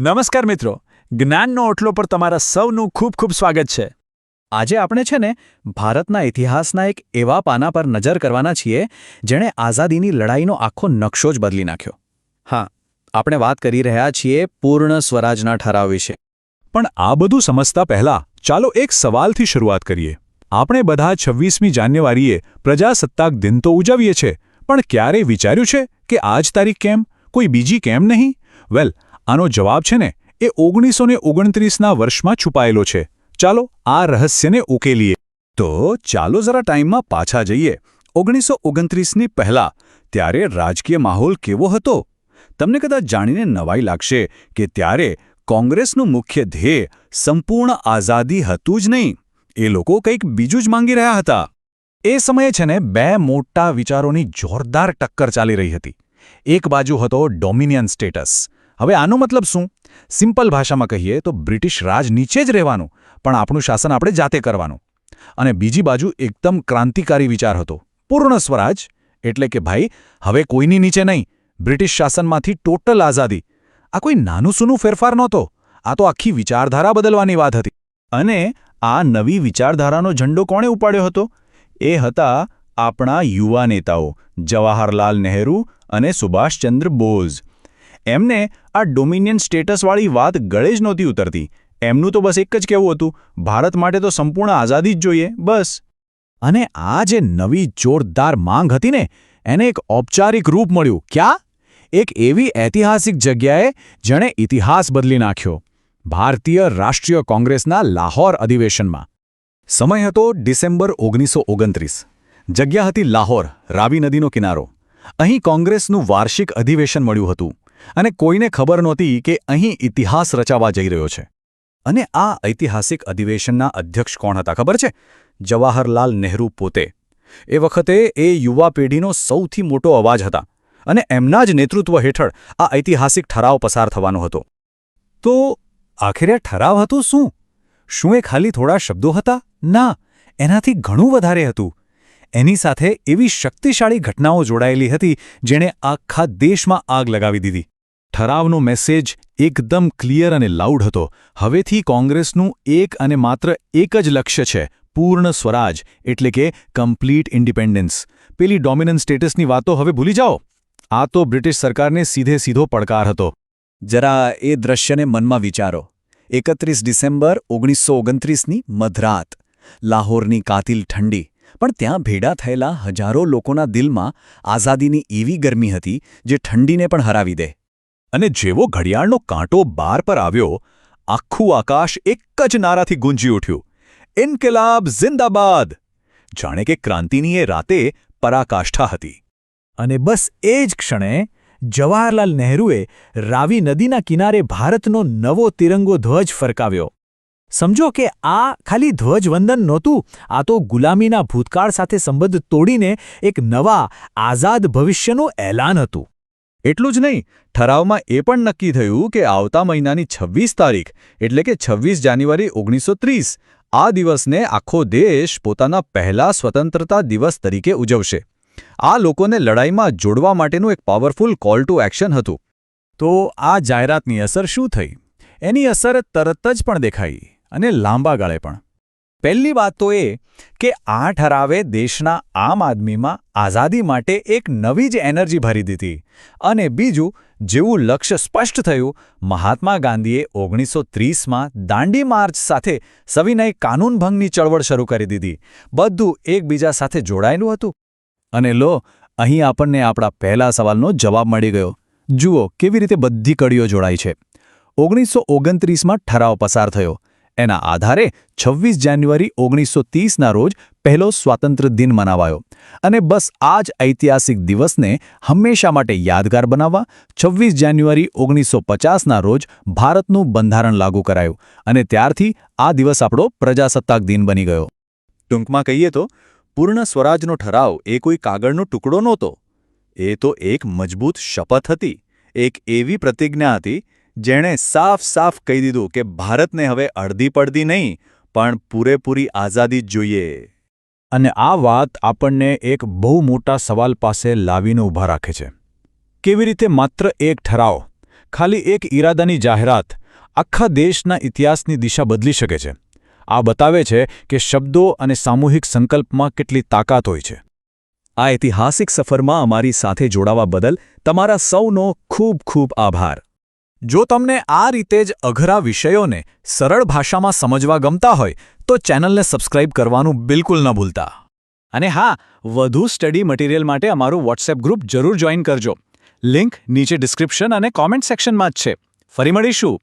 નમસ્કાર મિત્રો, જ્ઞાનનો ઓટલો પર તમારા સૌનું ખૂબ ખૂબ સ્વાગત છે. આજે આપણે છે ને, ભારતના ઇતિહાસના એક એવા પાના પર નજર કરવાના છીએ, જેણે આઝાદીની લડાઈનો આખો નકશો જ બદલી નાખ્યો. હા, આપણે વાત કરી રહ્યા છીએ પૂર્ણ સ્વરાજના ઠરાવ વિશે. પણ આ બધું સમજતા પહેલા, ચાલો એક સવાલથી શરૂઆત કરીએ. આપણે બધા છવ્વીસમી જાન્યુઆરીએ પ્રજાસત્તાક દિન તો ઉજવીએ છીએ પણ ક્યારે વિચાર્યું છે કે આજ તારીખ કેમ? કોઈ બીજી કેમ નહીં? વેલ આનો જવાબ છે ને, એ ઓગણીસો ને ઓગણત્રીસના વર્ષમાં છુપાયેલો છે. ચાલો આ રહસ્યને ઉકેલીએ. તો ચાલો જરા ટાઈમમાં પાછા જઈએ. ઓગણીસો ઓગણત્રીસની પહેલા ત્યારે રાજકીય માહોલ કેવો હતો? તમને કદાચ જાણીને નવાઈ લાગશે કે ત્યારે કોંગ્રેસનું મુખ્ય ધ્યેય સંપૂર્ણ આઝાદી હતું જ નહીં. એ લોકો કંઈક બીજું જ માંગી રહ્યા હતા. એ સમયે છે ને, બે મોટા વિચારોની જોરદાર ટક્કર ચાલી રહી હતી. એક બાજુ હતો ડોમિનિયન સ્ટેટસ હવે આનો મતલબ શું? સિમ્પલ ભાષામાં કહીએ તો બ્રિટિશ રાજ નીચે જ રહેવાનું, પણ આપણું શાસન આપણે જાતે કરવાનું. અને બીજી બાજુ એકદમ ક્રાંતિકારી વિચાર હતો. પૂર્ણ સ્વરાજ એટલે કે ભાઈ, હવે કોઈની નીચે નહીં, બ્રિટિશ શાસનમાંથી ટોટલ આઝાદી. આ કોઈ નાનું સૂનું ફેરફાર નહોતો. આ તો આખી વિચારધારા બદલવાની વાત હતી. અને આ નવી વિચારધારાનો ઝંડો કોણે ઉપાડ્યો હતો? એ હતા આપણા યુવા નેતાઓ, જવાહરલાલ નહેરુ અને સુભાષચંદ્ર બોઝ. એમને આ ડોમિનિયન સ્ટેટસવાળી વાત ગળે જ નહોતી ઉતરતી. એમનું તો બસ એક જ કહેવું હતું, ભારત માટે તો સંપૂર્ણ આઝાદી જ જોઈએ, બસ. અને આ જે નવી જોરદાર માંગ હતી ને, એને એક ઔપચારિક રૂપ મળ્યું. ક્યાં? એક એવી ઐતિહાસિક જગ્યાએ જેણે ઇતિહાસ બદલી નાખ્યો, ભારતીય રાષ્ટ્રીય કોંગ્રેસના લાહોર અધિવેશનમાં. સમય હતો ડિસેમ્બર ઓગણીસો ઓગણત્રીસ. જગ્યા હતી લાહોર, રાવી નદીનો કિનારો. અહીં કોંગ્રેસનું વાર્ષિક અધિવેશન મળ્યું હતું. અને કોઈને ખબર નહોતી કે અહીં ઇતિહાસ રચાવા જઈ રહ્યો છે. અને આ ઐતિહાસિક અધિવેશનના અધ્યક્ષ કોણ હતા ખબર છે? જવાહરલાલ નહેરુ પોતે. એ વખતે એ યુવા પેઢીનો સૌથી મોટો અવાજ હતા અને એમના જ નેતૃત્વ હેઠળ આ ઐતિહાસિક ઠરાવ પસાર થવાનો હતો. તો આખરે ઠરાવ હતો શું? શું એ ખાલી થોડા શબ્દો હતા? ના, એનાથી ઘણું વધારે હતું. એની સાથે એવી શક્તિશાળી ઘટનાઓ જોડાયેલી હતી, જેણે આખા દેશમાં આગ લગાવી દીધી. ઠરાવનો મેસેજ એકદમ ક્લિયર અને લાઉડ હતો. હવેથી કોંગ્રેસનું એક અને માત્ર એક જ લક્ષ્ય છે, પૂર્ણ સ્વરાજ, એટલે કે કમ્પ્લીટ ઇન્ડિપેન્ડન્સ પેલી ડોમિનન્ટ સ્ટેટસની વાતો હવે ભૂલી જાઓ. આ તો બ્રિટિશ સરકારને સીધે સીધો પડકાર હતો. જરા એ દ્રશ્યને મનમાં વિચારો. એકત્રીસ ડિસેમ્બર ઓગણીસો ઓગણત્રીસની મધરાત. લાહોરની કાતિલ ઠંડી. પણ ત્યાં ભેડા થયેલા હજારો લોકોના દિલમાં આઝાદીની એવી ગરમી હતી જે ઠંડીને પણ હરાવી દે. અને જેવો ઘડિયાળનો કાંટો બાર પર આવ્યો, આખું આકાશ એક જ નારાથી ગુંજી ઉઠ્યું. ઇન્કિલાબ જિંદાબાદ! જાણે કે ક્રાંતિની એ રાતે પરાકાષ્ઠા હતી. અને બસ એ જ ક્ષણે જવાહરલાલ નહેરુએ રાવી નદીના કિનારે ભારતનો નવો તિરંગો ધ્વજ ફરકાવ્યો. સમજો કે આ ખાલી ધ્વજવંદન નહોતું, આ તો ગુલામીના ભૂતકાળ સાથે સંબંધ તોડીને એક નવા આઝાદ ભવિષ્યનું એલાન હતું. એટલું જ નહીં, ઠરાવમાં એ પણ નક્કી થયું કે આવતા મહિનાની છવ્વીસ તારીખ, એટલે કે છવ્વીસ જાન્યુઆરી ઓગણીસો આ દિવસને આખો દેશ પોતાના પહેલા સ્વતંત્રતા દિવસ તરીકે ઉજવશે. આ લોકોને લડાઈમાં જોડવા માટેનું એક પાવરફુલ કોલ ટુ એક્શન હતું. તો આ જાહેરાતની અસર શું થઈ? એની અસર તરત જ પણ દેખાઈ. અને લાંબા ગાળે પણ. પહેલી વાત તો એ કે આ ઠરાવે દેશના આમ આદમીમાં આઝાદી માટે એક નવી જ એનર્જી ભરી દીધી. અને બીજું, જેવું લક્ષ્ય સ્પષ્ટ થયું, મહાત્મા ગાંધીએ ઓગણીસો ત્રીસમાં દાંડી માર્ચ સાથે સવિનય કાનૂનભંગની ચળવળ શરૂ કરી દીધી. બધું એકબીજા સાથે જોડાયેલું હતું. અને લો, અહીં આપણને આપણા પહેલા સવાલનો જવાબ મળી ગયો. જુઓ, કેવી રીતે બધી કડીઓ જોડાઈ છે. ઓગણીસો ઓગણત્રીસમાં ઠરાવ પસાર થયો. એના આધારે છવ્વીસ જાન્યુઆરી ઓગણીસો ત્રીસના રોજ પહેલો સ્વાતંત્ર્ય દિન મનાવાયો. અને બસ આ જ ઐતિહાસિક દિવસને હંમેશા માટે યાદગાર બનાવવા છવ્વીસ જાન્યુઆરી ઓગણીસો પચાસના રોજ ભારતનું બંધારણ લાગુ કરાયું અને ત્યારથી આ દિવસ આપણો પ્રજાસત્તાક દિન બની ગયો. ટૂંકમાં કહીએ તો, પૂર્ણ સ્વરાજનો ઠરાવ એ કોઈ કાગળનો ટુકડો નહોતો. એ તો એક મજબૂત શપથ હતી, એક એવી પ્રતિજ્ઞા હતી જેણે સાફ સાફ કહી દીધું કે ભારતને હવે અડધી પડધી નહીં, પણ પૂરેપૂરી આઝાદી જ જોઈએ. અને આ વાત આપણને એક બહુ મોટા સવાલ પાસે લાવીને ઊભા રાખે છે. કેવી રીતે માત્ર એક ઠરાવ, ખાલી એક ઈરાદાની જાહેરાત, આખા દેશના ઇતિહાસની દિશા બદલી શકે છે? આ બતાવે છે કે શબ્દો અને સામૂહિક સંકલ્પમાં કેટલી તાકાત હોય છે. આ ઐતિહાસિક સફરમાં અમારી સાથે જોડાવા બદલ તમારા સૌનો ખૂબ ખૂબ આભાર. જો તમને આ રીતે જ અઘરા વિષયોને સરળ ભાષામાં સમજવા ગમતા હોય, તો ચેનલને સબસ્ક્રાઇબ કરવાનું બિલકુલ ન ભૂલતા. અને હા, વધુ સ્ટડી મટીરીયલ માટે અમારું વોટ્સએપ ગ્રુપ જરૂર જોઈન કરજો. લિંક નીચે ડિસ્ક્રિપ્શન અને કોમેન્ટ સેક્શનમાં જ છે. ફરી મળીશું!